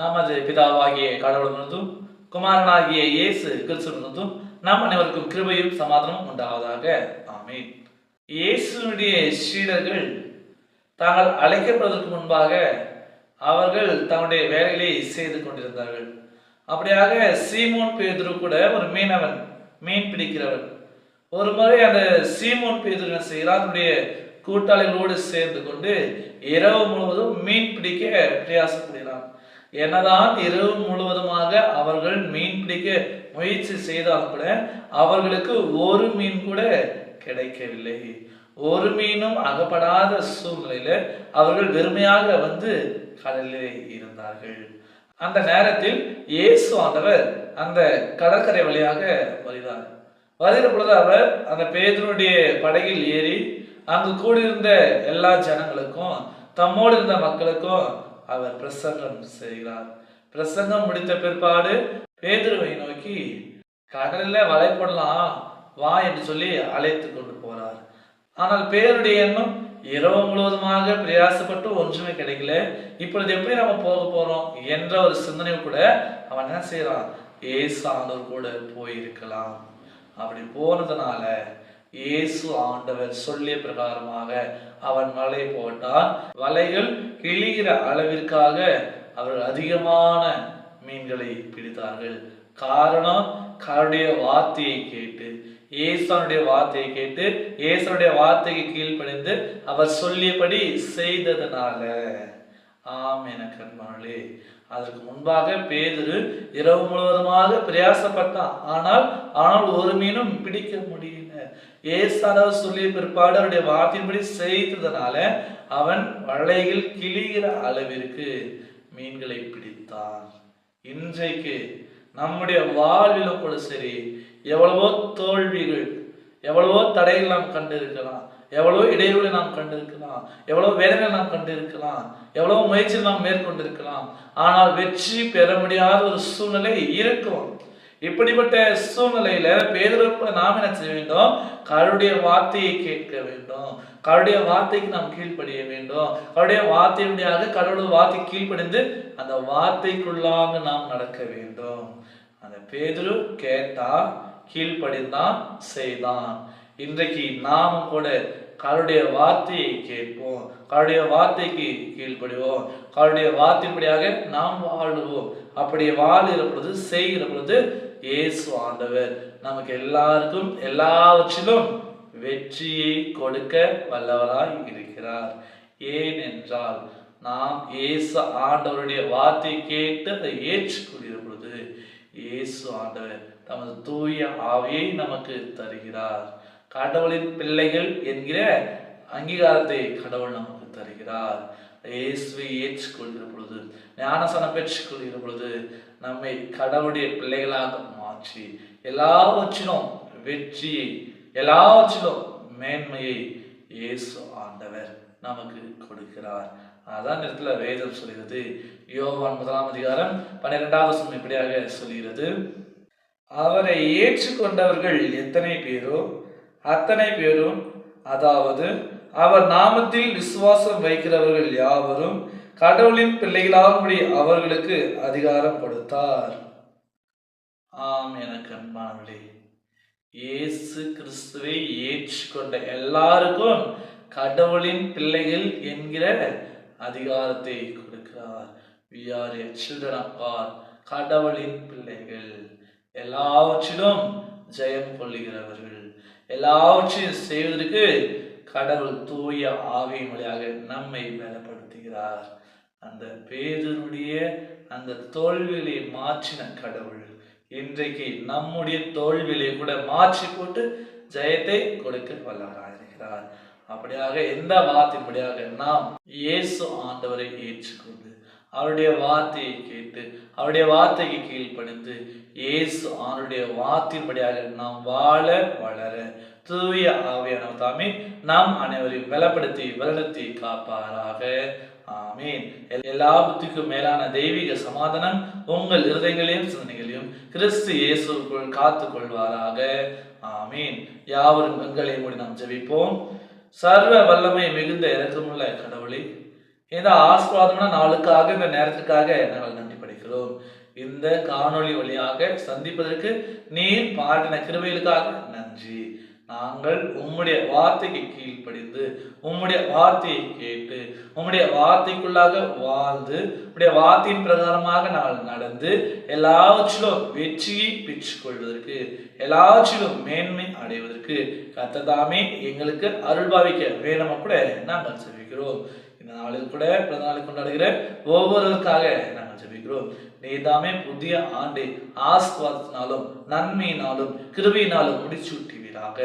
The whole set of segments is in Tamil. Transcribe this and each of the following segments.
நமது பிதாவாகிய கடவுளிருந்தும் குமாரனாகிய இயேசு கிறிஸ்துவனதும் நம் அனைவருக்கும் கிருபையும் சமாதானமும் உண்டாவதாக. ஆமீன். இயேசுனுடைய சீடர்கள் தாங்கள் அழைக்கப்படுவதற்கு முன்பாக அவர்கள் தங்களுடைய வேலைகளை செய்து கொண்டிருந்தார்கள். அப்படியாக சீமோன் பேதுரு கூட ஒரு மீனவன் மீன் பிடிக்கிறவன். ஒரு முறை அந்த சீமோன் பேதுரு என்ன செய்கிறார் தன்னுடைய கூட்டாளிகளோடு சேர்ந்து கொண்டு இரவு முழுவதும் மீன் பிடிக்க பிரயாசப்படுகிறான். என்னதான் இரவு முழுவதுமாக அவர்கள் மீன் பிடிக்க முயற்சி செய்தால் கூட அவர்களுக்கு ஒரு மீன் கூட கிடைக்கவில்லை. ஒரு மீனும் அகப்படாத சூழ்நிலையில அவர்கள் வெறுமையாக வந்து கடலிலே இருந்தார்கள். அந்த நேரத்தில் இயேசு ஆண்டவர் அந்த கடற்கரை வழியாக வருகிறார். வருகிற பொழுது அவர் அந்த பேதனுடைய படகில் ஏறி அங்கு கூடியிருந்த எல்லா ஜனங்களுக்கும் தம்மோடு இருந்த மக்களுக்கும் அவர் பிரசங்கம் செய்கிறார். பிரசங்கம் முடித்த பிற்பாடு பேதுருவை நோக்கி கடலில் வலை போடலாம் வா என்று சொல்லி அழைத்து கொண்டு போறார். ஆனால் பேருடைய எண்ணம் இரவு முழுவதுமாக பிரயாசப்பட்டு ஒன்றுமே கிடைக்கல. இப்பொழுது எப்படி நம்ம போக போறோம் என்ற ஒரு சிந்தனை கூட அவன் என்ன செய்யறான் ஏசு கூட போயிருக்கலாம். அப்படி போனதுனால இயேசு ஆண்டவர் சொல்லிய பிரகாரமாக அவன் வலை போட்டான். வலைகள் கிழிகிற அளவிற்காக அவர்கள் அதிகமான மீன்களை பிடித்தார்கள். காரணம் கருடைய வார்த்தையை கேட்டு ஏசானுடைய வார்த்தையை கேட்டு ஏசனுடைய வார்த்தைக்கு கீழ்ப்படிந்து அவர் சொல்லியபடி செய்ததனால. ஆம் என கண்மாளே அதற்கு முன்பாக பேதுரு இரவு முழுவதுமாக பிரயாசப்பட்டான். ஆனால் ஆனால் ஒரு மீனும் பிடிக்க முடியல. ஏசானவர் சொல்லிய பிற்பாடு அவருடைய வார்த்தையின்படி செய்ததனால அவன் வலையில் கிழிகிற அளவிற்கு மீன்களை பிடித்தான். இன்றைக்கு நம்முடைய வாழ்விலும் கூட சரி எவ்வளவோ தோல்விகள் எவ்வளவோ தடைகள் நாம் கண்டிருக்கலாம். எவ்வளோ இடைவெளி நாம் கண்டிருக்கலாம் எவ்வளவு வேதனை நாம் கண்டிருக்கலாம் எவ்வளவு முயற்சி நாம் மேற்கொண்டிருக்கலாம் ஆனால் வெற்றி பெற முடியாத ஒரு சூழ்நிலை இருக்கும். இப்படிப்பட்ட சூழ்நிலையில பேதற்கு நாம் என்ன செய்ய வேண்டும்? கருடைய வார்த்தையை கேட்க வேண்டும். கருடைய வார்த்தைக்கு நாம் கீழ்ப்படிய வேண்டும். கருடைய வார்த்தையுடையாக கடவுளுடைய வார்த்தை கீழ்ப்படிந்து அந்த வார்த்தைக்குள்ளாக நாம் நடக்க வேண்டும். அந்த பேதுரு கேட்டா கீழ்ப்படிந்தான் செய்தான். இன்றைக்கு நாம் கூட கருடைய வார்த்தையை கேட்போம். கருடைய வார்த்தைக்கு கீழ்ப்படுவோம். கருடைய வார்த்தைப்படியாக நாம் வாழுவோம். அப்படி வாழுகிற பொழுது செய்கிற பொழுது இயேசு ஆண்டவர் நமக்கு எல்லாருக்கும் எல்லாவற்றிலும் வெற்றியை கொடுக்க வல்லவராய் இருக்கிறார். ஏனென்றால் நாம் இயேசு ஆண்டவருடைய வார்த்தை கேட்டு அதை ஏற்றுக்கொள்கிற பொழுது இயேசு ஆண்டவர் தமது தூய ஆவியை நமக்கு தருகிறார். கடவுளின் பிள்ளைகள் என்கிற அங்கீகாரத்தை கடவுள் நமக்கு தருகிறார். இயேசுவை ஏற்றுக்கொள்கிற பொழுது ஞானசனம் பெற்றுக்கொள்கிற பொழுது நம்மை கடவுளுடைய பிள்ளைகளாக மாற்றி எல்லாவற்றிலும் வெற்றியை எல்லாவற்றிலும் மேன்மையை இயேசு ஆண்டவர் நமக்கு கொடுக்கிறார். அதான் இடத்துல வேதம் சொல்கிறது. யோவான் முதலாம் அதிகாரம் பன்னிரெண்டாவது சொன்ன இப்படியாக சொல்கிறது. அவரை ஏற்றுக்கொண்டவர்கள் எத்தனை பேரோ? அத்தனை பேரும் அதாவது அவர் நாமத்தில் விசுவாசம் வைக்கிறவர்கள் யாவரும் கடவுளின் பிள்ளைகளாகும்படி அவர்களுக்கு அதிகாரம் கொடுத்தார். ஆம் எனக்கு அன்பானவர்களே இயேசு கிறிஸ்துவை ஏற்றுக்கொண்ட எல்லாருக்கும் கடவுளின் பிள்ளைகள் என்கிற அதிகாரத்தை கொடுக்கிறார். We are a children of கடவுளின் பிள்ளைகள். எல்லாவற்றிலும் ஜெயம் கொள்ளுகிறவர்கள். எல்லாவற்றையும் செய்வதற்கு கடவுள் தூய ஆவியின் வழியாக நம்மை பலப்படுத்துகிறார். அந்த பேதனுடைய அந்த தோல்விகளை மாற்றின கடவுள் இன்றைக்கு நம்முடைய தோல்விகளை கூட மாற்றி போட்டு ஜெயத்தை கொடுக்க வல்லவராயிருக்கிறார். அப்படியாக எந்த வார்த்தைப்படியாக நாம் இயேசு ஆண்டவரை ஏற்றுக்கொண்டு அவருடைய வார்த்தையை கேட்டு அவருடைய வார்த்தைக்கு கீழ்ப்படிந்து இயேசு அவருடைய வார்த்தையின்படியாக நாம் வாழ வளர தூய ஆவியானவர் தாமே நாம் அனைவரையும் பலப்படுத்தி வளர்த்தி காப்பாராக. ஆமீன். எல்லா புத்திக்கும் மேலான தெய்வீக சமாதானம் உங்கள் இருதயங்களையும் சிந்தனைகளையும் கிறிஸ்து இயேசுக்குள் காத்து கொள்வாராக ஆமீன். யாவரும் கண்களை மூடி நாம் ஜெபிப்போம். சர்வ வல்லமை மிகுந்த இறக்கமுள்ள கடவுளே இந்த ஆசீர்வாதமான நாளுக்காக இந்த நேரத்திற்காக நாங்கள் நன்றி படைக்கிறோம். இந்த காணொளி வழியாக சந்திப்பதற்கு நீர் பாடின கிருபைகளுக்காக நன்றி. நாங்கள் உம்முடைய வார்த்தைக்கு கீழ்ப்படிந்து உம்முடைய வார்த்தையை கேட்டு உம்முடைய வார்த்தைக்குள்ளாக வாழ்ந்து உம்முடைய வார்த்தையின் பிரகாரமாக நாங்கள் நடந்து எல்லாவற்றிலும் வெற்றியை பெற்றுக்கொள்வதற்கு எல்லாவற்றிலும் மேன்மை அடைவதற்கு கத்ததாமே எங்களுக்கு அருள்பாவிக்க வேணுமா கூட நாங்கள் செவிக்கிறோம் இந்த நாளில் கூட பிறந்த நாளை கொண்டாடுகிற ஒவ்வொருவருக்காக நாங்கள் ஜெபிக்கிறோம். நீதாமே புதிய ஆண்டை ஆஸ்வாதத்தினாலும் நன்மையினாலும் கிருபையினாலும் முடிச்சூட்டுவீராக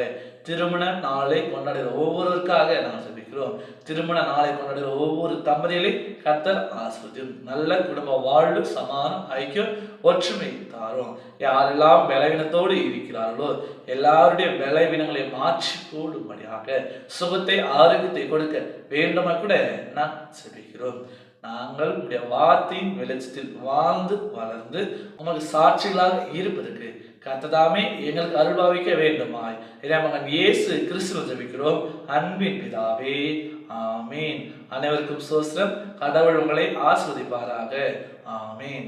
திருமண நாளை கொண்டாடுகிற ஒவ்வொருவருக்காக நாங்கள் ஜெபிக்கிறோம் திருமண நாளை கொண்டாடுகிற ஒவ்வொரு தம்பதிகளை கத்தர் ஆசிரியம் நல்ல குடும்ப வாழ்வு சமானம் ஐக்கியம் ஒற்றுமை தாரும். யாரெல்லாம் பலவீனத்தோடு இருக்கிறார்களோ எல்லாருடைய பலவீனங்களை மாற்றி போடும்படியாக சுகத்தை ஆரோக்கியத்தை கொடுக்க வேண்டுமா கூட நான் செபிக்கிறோம். நாங்கள் உடைய வார்த்தையின் வெளிச்சத்தில் வாழ்ந்து வளர்ந்து உமக்கு சாட்சிகளாக இருப்பதற்கு கத்ததாமே எங்களுக்கு அருள்பாவிக்க வேண்டுமாய். இறைமகன் இயேசு கிறிஸ்துவ ஜபிக்கிறோம். அன்பின் பிதாவே ஆமீன். அனைவருக்கும் சோஸ்திரம் கடவுள் உங்களை ஆஸ்வதிப்பாராக ஆமீன்.